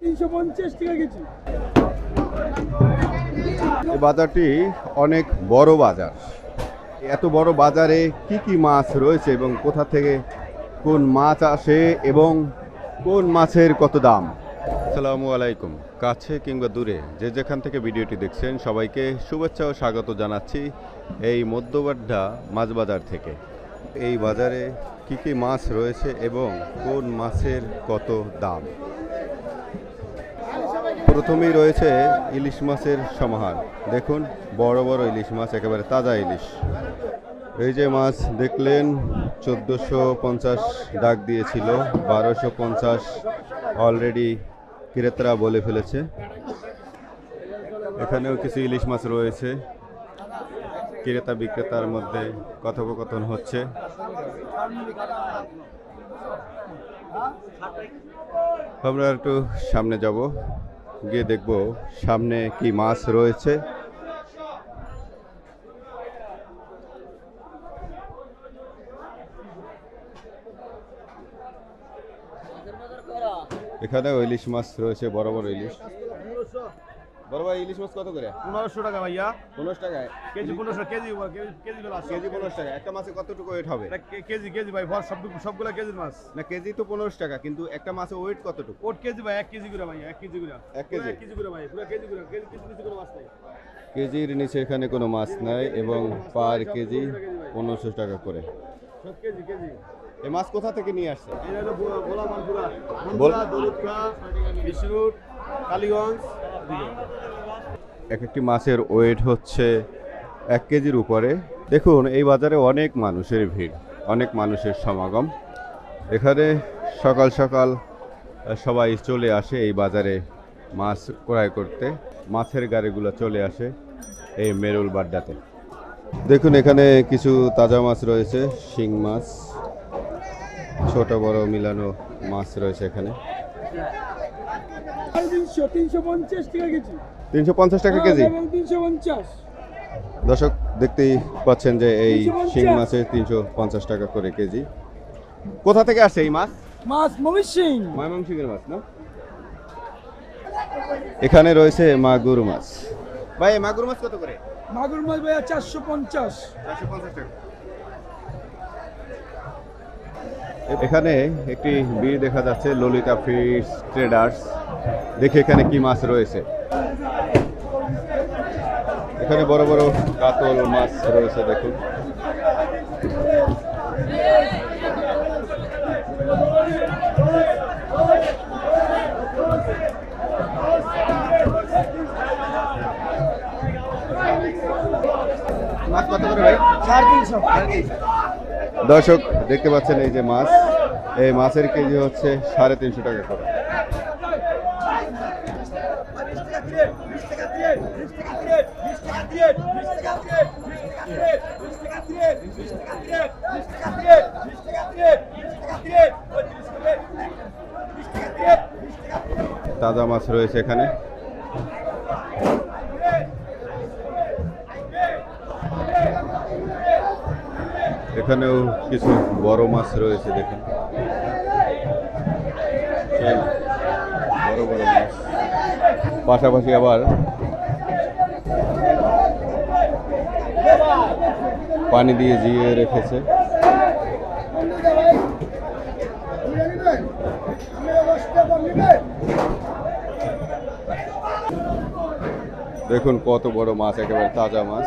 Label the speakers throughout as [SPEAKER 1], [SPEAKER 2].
[SPEAKER 1] তিনশো পঞ্চাশ টাকা কেজি।
[SPEAKER 2] এই বাজারটি অনেক বড় বাজার। এত বড় বাজারে কি কি মাছ রয়েছে এবং কোথা থেকে কোন মাছ আসে এবং কোন মাছের কত দাম? আসসালামু আলাইকুম। কাছে কিংবা দূরে যে যেখান থেকে ভিডিওটি দেখছেন সবাইকে শুভেচ্ছা ও স্বাগত জানাচ্ছি এই মধ্যবাড্ডা মাছ বাজার থেকে। এই বাজারে কি কি মাছ রয়েছে এবং কোন মাছের কত দাম? প্রথমেই রয়েছে ইলিশ মাছের সমাহার। দেখুন, বড় বড় ইলিশ মাছ, একেবারে তাজা ইলিশ। এই যে মাছ দেখলেন, চোদ্দোশো পঞ্চাশ ডাক দিয়েছিল, বারোশো পঞ্চাশ অলরেডি ক্রেতারা বলে ফেলেছে। এখানেও কিছু ইলিশ মাছ রয়েছে। ক্রেতা বিক্রেতার মধ্যে কথোপকথন হচ্ছে। আমরা একটু সামনে যাব। গিয়ে দেখব সামনে কি মাছ রয়েছে। এখানে ইলিশ মাছ রয়েছে বড় বড় ইলিশ। বড় ভাই ইলিশ মাছ কত করে?
[SPEAKER 1] পনেরোশো টাকা ভাইয়া।
[SPEAKER 2] পনেরো টাকায়।
[SPEAKER 1] কেজি পনেরোশো কেজি কেজি কেজি গুলো
[SPEAKER 2] কেজি পনেরো টাকা একটা মাছে কতটুকু ওয়েট হবে?
[SPEAKER 1] কেজি কেজি ভাই ভর সব সবগুলা কেজির মাছ।
[SPEAKER 2] না কেজি তো পনেরো টাকা কিন্তু একটা মাছে ওয়েট কতটুকু?
[SPEAKER 1] ওট কেজি ভাই এক কেজি করে ভাই এক কেজি করে।
[SPEAKER 2] এক কেজি?
[SPEAKER 1] এক কেজি করে ভাই পুরো কেজি করে কেজি কেজি কেজি করে মাছ নাই।
[SPEAKER 2] কেজির নিচে এখানে কোনো মাছ নাই এবং পার কেজি পনেরোশো টাকা করে।
[SPEAKER 1] সব কেজি কেজি।
[SPEAKER 2] এই মাছ কোথা থেকে নিয়ে আসছে?
[SPEAKER 1] এই হলো বোলা মানপুরা
[SPEAKER 2] বল-
[SPEAKER 1] মানপুরা বিষ্ণুর কালীগঞ্জ।
[SPEAKER 2] এক একটি মাছের ওয়েট হচ্ছে এক কেজির উপরে। দেখুন, এই বাজারে অনেক মানুষের ভিড়, অনেক মানুষের সমাগম। এখানে সকাল সকাল সবাই চলে আসে এই বাজারে মাছ ক্রয় করতে। মাছের গাড়িগুলো চলে আসে এই মেরুল বাড্ডাতে। দেখুন, এখানে কিছু তাজা মাছ রয়েছে, শিং মাছ, ছোট বড় মিলানো মাছ রয়েছে এখানে।
[SPEAKER 1] তিনশো পঞ্চাশ টাকা কেজি।
[SPEAKER 2] পঞ্চাশ দর্শক দেখতেই পাচ্ছেন যে এই শিং মাছের তিনশো পঞ্চাশ টাকা করে কেজি। কোথা থেকে আসছে এই মাছ?
[SPEAKER 1] মাছ মমির সিং
[SPEAKER 2] ময়মনসিংহের মাছ না? এখানে রয়েছে মাগুর মাছ। ভাই মাগুর মাছ কত করে?
[SPEAKER 1] মাগুর মাছ ভাইয়া চারশো পঞ্চাশ।
[SPEAKER 2] চারশো পঞ্চাশ টাকা। এখানে একটি বীর দেখা যাচ্ছে ললিতা ফিশ ট্রেডার্স। দেখে এখানে কি মাছ রয়েছে। এখানে বড় বড় কাতল মাছ রয়েছে দেখুন। মাছ কত করে ভাই?
[SPEAKER 1] সাড়ে তিনশো।
[SPEAKER 2] দর্শক, দেখতে পাচ্ছেন এই যে মাছ। এই মাছের কেজি হচ্ছে সাড়ে তিনশো টাকা করে। তাজা মাছ রয়েছে এখানে। এখানেও কিছু বড় মাছ রয়েছে, দেখুন। মাছ। পাশাপাশি আবার পানি দিয়ে জিয়ে রেখেছে। দেখুন কত বড় মাছ, একেবারে তাজা মাছ।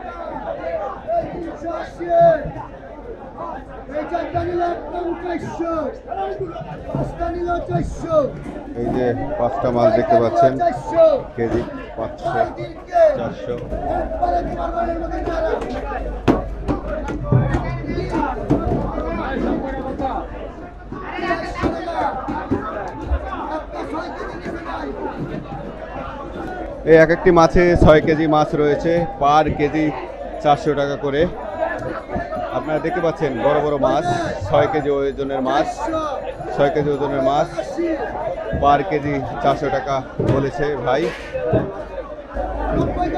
[SPEAKER 1] এই
[SPEAKER 2] যে পাঁচটা মাছ দেখতে পাচ্ছেন। কেজি পাঁচশো, চারশো। এই এক একটি মাছে ছয় কেজি মাছ রয়েছে। পার কেজি চারশো টাকা করে। আপনারা দেখতে পাচ্ছেন বড় বড় মাছ, ছয় কেজি ওজনের মাছ, ছয় কেজি ওজনের মাছ, পার কেজি চারশো টাকা বলেছে ভাই।
[SPEAKER 3] নব্বই